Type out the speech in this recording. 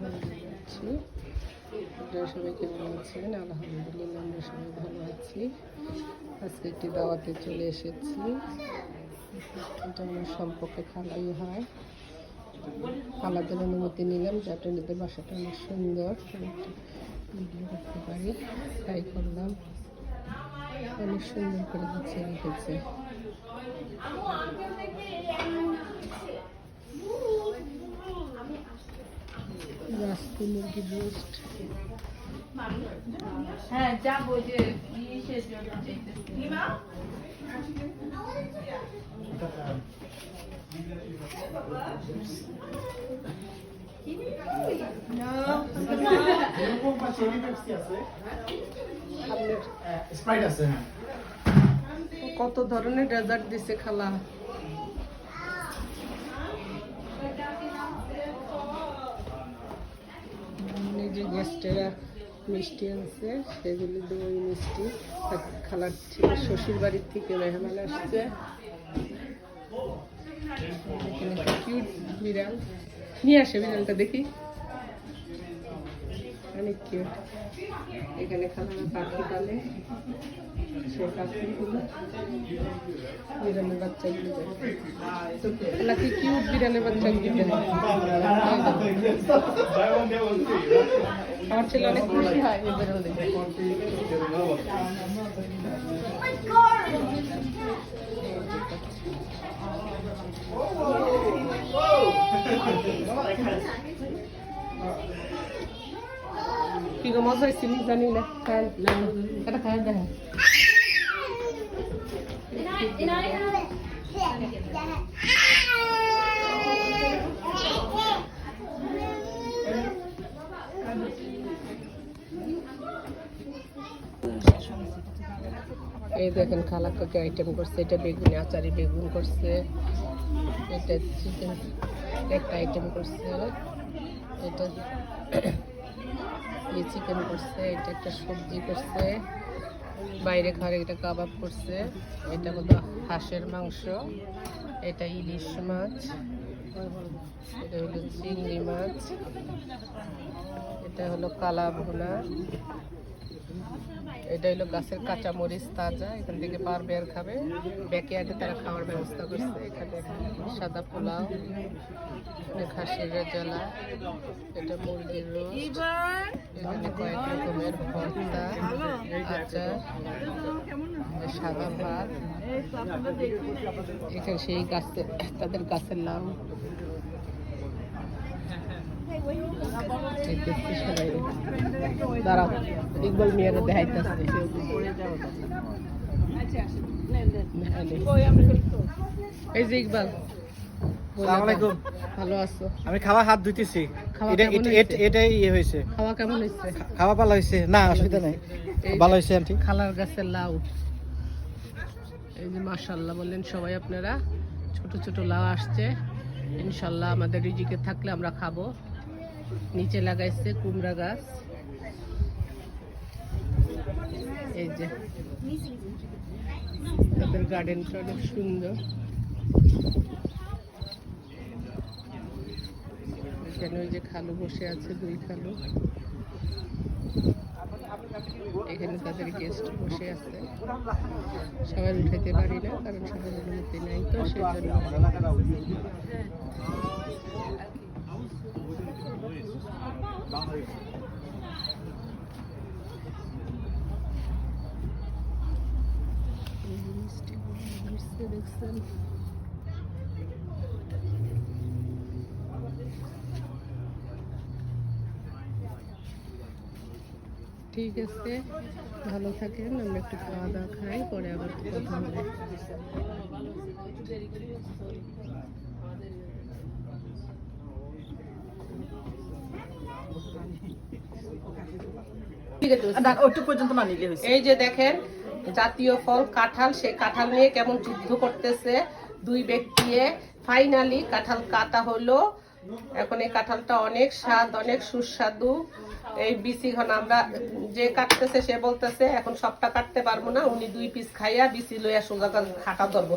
যাচ্ছি আপনারা সবাই কেমন আছেন? আলহামদুলিল্লাহ, আমরা সবাই ভালো আছি। আজকে একটি দাওয়াতে চলে এসেছি। এটা সম্পর্কে খালাই হয়। খালাদের অনুমতি নিলাম যে আপনাদের বাসাটা অনেক সুন্দর। ভিডিও করতে পারি, তাই করলাম। অনেক সুন্দর করে গুছিয়ে রেখেছে। রাস্তা মুরগি রোস্ট হ্যাঁ যাব যে ইসের জন্য যেতেছি। স্প্রাইট আছে হ্যাঁ। কত ধরনের ডেজার্ট দিছে খালা? এই যে গেস্টেরা মিষ্টি আনছে, সেগুলি দই মিষ্টি খালার ছিল শ্বশুর বাড়ির থেকে মেহমান আসছে। এখানে কিউট বিড়াল। নিয়ে আসে বিড়ালটা দেখি। অনেক কিউট এখানে খালারা পাখি পালে। বিড়ালের বাচ্চাগুলো দেয় তো নাকি কিউট বিড়ালের বাচ্চাগুলো দেয় আমার ছেলে অনেক খুশি হয় এই বিড়াল দেখে কি গো মজা হয়েছে নি জানি না খায় এটা খায় দেখেন এই দেখেন খালা কাকে আইটেম করছে, এটা বেগুনি, আচারি বেগুন করছে। এটা চিকেন একটা আইটেম করছে। এটা চিকেন করছে, এটা একটা সবজি করছে। বাইরে খাওয়ার এটা কাবাব করছে। এটা হলো হাঁসের মাংস, এটা ইলিশ মাছ, এটা হলো চিংড়ি মাছ, এটা হলো কালা ভুনা এটা হলো গাছের কাঁচা মরিচ তাজা, এখান থেকে পার বের খাবে। ব্যাকে আগে তারা খাওয়ার ব্যবস্থা করছে। এখানে সাদা পোলাও খাসির রেজালা, এটা মুরগির রোস্ট, এখানে কয়েক রকমের ভর্তা, আচার সাদা ভাত। এখানে সেই গাছের তাদের গাছের নাম। দাঁড়াও। ইকবাল মিয়ারে দেখাইতেছে এই যে ইকবাল। ভালো আছো? আমি খাওয়া হাত ধুইতেছি। এটাই ইয়ে হয়েছে খাওয়া কেমন হয়েছে খাওয়া ভালো হয়েছে না অসুবিধা নেই। ভালো হয়েছে আন্টি। খালার গাছের লাউ। এই যে মাশাল্লাহ বললেন সবাই আপনারা ছোট ছোট লাউ আসছে। ইনশাল্লাহ আমাদের রিজিকে থাকলে আমরা খাব। নিচে লাগাইছে কুমড়া গাছ। এই যে। তাদের গার্ডেনটা অনেক সুন্দর। এখানে ওই যে খালু বসে আছে, দুই খালু। এখানে তাদের গেস্ট বসে আছে। সবাই উঠাইতে পারি না, কারণ সবার অনুমতি নাই তো, সেজন্য। এই দেখছেন ঠিক আছে ভালো থাকেন আমরা একটু খাওয়া দাওয়া খাই পরে আবার কথা হবে। এই যে দেখেন জাতীয় ফল কাঁঠাল, সে কাঁঠাল নিয়ে কেমন যুদ্ধ করতেছে? দুই ব্যক্তি ফাইনালি কাঁঠাল কাটা হলো। এখন এই কাঁঠালটা অনেক স্বাদ, অনেক সুস্বাদু। এই বিসি ঘন আমরা যে কাটতেছে সে বলতেছে, এখন সবটা কাটতে পারব না, উনি দুই পিস খাইয়া বিসি লইয়া সোজা হাঁটা ধরবো।